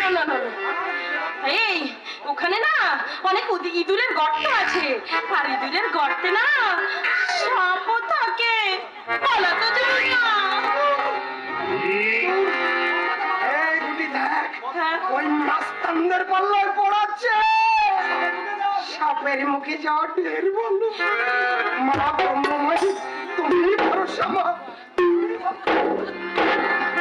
না, না, না। এই ওখানে না অনেক ইঁদুরের গর্ত আছে। আর ইঁদুরের গর্তে না সাপও থাকে। যায় না। হ্যাঁ। ওই মাস্তানদের পাল্লায় পড়াচ্ছে। সাপের মুখে যাওয়া ঢের বলল মা ব্রহ্মময়ী তুমি ভরসা মা।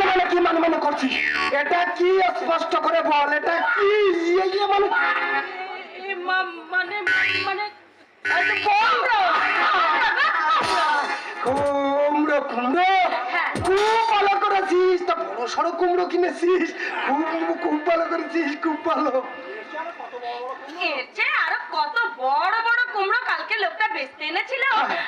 মানে কি মানে মানে, করছিস? এটা কি স্পষ্ট করে বল, এটা কি ইয়ে, ইয়ে মানে? মানে মানে কুমড়ো। কুমড়ো, কুমড়ো। হ্যাঁ। খুব ভালো করেছিস তা বড় সড়ো কুমড়ো কিনেছিস খুব খুব ভালো করেছিস খুব ভালো আরও কত বড় বড় কুমড়ো কালকে লোকটা বেচতে এনেছিল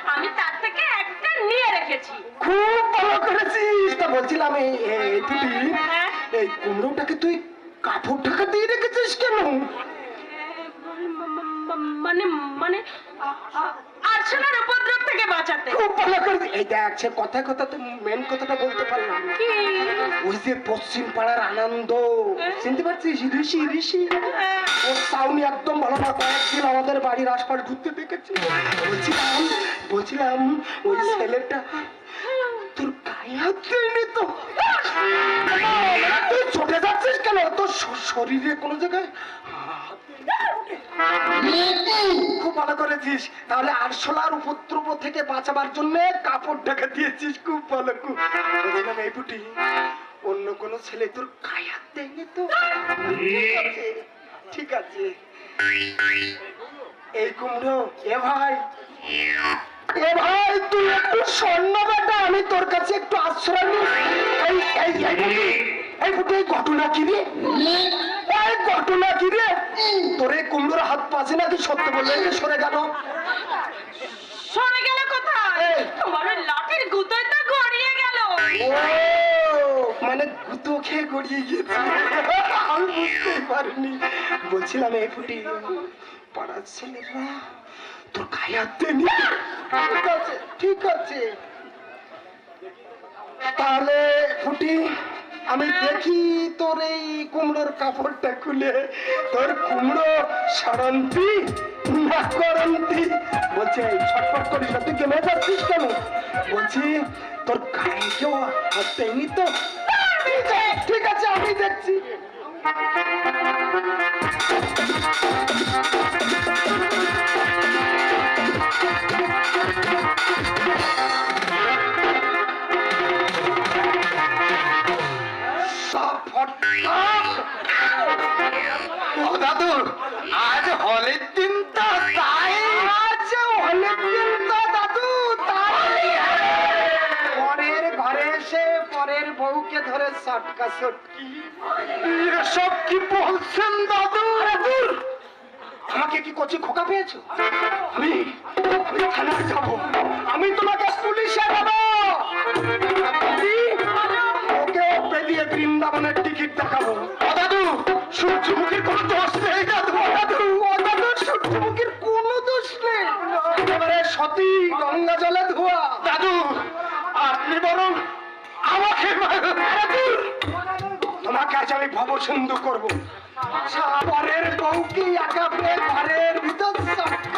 আমি তার থেকে একটা নিয়ে রেখেছি। খুব ভালো করেছিস। তা বলছিলাম এই এই টুটি হ্যাঁ? এই কুমড়োটাকে তুই কাপড় ঢাকা দিয়ে রেখেছিস কেন? মানে মানে আ- আ- আর্চনার উপদ্রব থেকে বাঁচাতে। খুব ভালো করেছিস এই দেখ সে কথায় কথাতে মেন কথাটা বলতে পারলাম। ওই যে পশ্চিম পাড়ার আনন্দ। চিনতে পারছিস? ঋষি ঋষি। হ্যাঁ। ওর সাউনি একদম ভালো না কয়েকদিন আমাদের বাড়ির আশপাশ ঘুরতে দেখেছি বলছিলাম বলছিলাম ওই ছেলেটা তোর গায়ে হাত দেয়নি তো? তুই ছুটে যাচ্ছিস কেন? তোর শরীরে কোনো জায়গায় খুব ভালো করেছিস। তাহলে আরশোলার উপদ্রব থেকে বাঁচাবার জন্য কাপড় ঢাকা দিয়েছিস খুব ভালো খুব। এই বুটি অন্য কোনো ছেলে তোর গায়ে হাত দেয়নি তো? আছে এই কুমড়ো, এ ভাই। এ ভাই, তুই একটু স্বর্ণ বেটা, আমি তোর কাছে একটু আশ্রয় নিই। এই এই এই ঘটনা কি রে? এই ঘটনা কি রে? তোর এই কুমড়োর হাত পাশে নাকি সত্য বললে সরে গেল কোথায় এই। তোমার ওই লাঠির গুতোয় তো গড়িয়ে গেল ও খেয়ে গড়িয়ে গেছে আমি বুঝতেই পারিনি। বলছিলাম এই ফুটি, পাড়ার ছেলেরা তোর গায়ে হাত ঠিক আছে ঠিক আছে। তাহলে ফুটি, আমি দেখি তোর এই কুমড়োর কাপড়টা খুলে। তোর কুমড়ো সরন্তি না করন্তি? বলছে ছটফট করিস না, তুই কেমন যাচ্ছিস কেন? বলছি, তোর গায়ে কেউ হাত দেয়নি তো? ঠিক আছে, আমি দেখছি। সটকা। সটকি এসব কি বলছেন দাদু? আমাকে কি কচি খোকা পেয়েছ? আমি আমি থানায় যাব। আমি তোমাকে পুলিশে দেবো। ওকে পেলিয়ে বৃন্দাবনের টিকিট দেখাবো। ও দাদু! সূর্যমুখীর কোনো দোষ নেই দাদু। ও দাদু! ও দাদু সূর্যমুখীর কোনো দোষ নেই। একেবারে সতী গঙ্গা জলে ধোয়া। দাদু! আপনি বরং তোমাকে আজ আমি ভবসিন্ধু করব। পরের বউকে একা ঘরের ভিতর সটকি।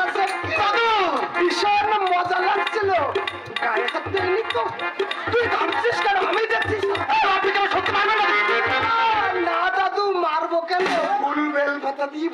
ভীষণ মজা লাগছিল। গায়ে হাত তুই ভাবছিস কেন? আমি দেখছিস না, দাদু, মারবো কেন? ফুল বেল পাতা দিয়ে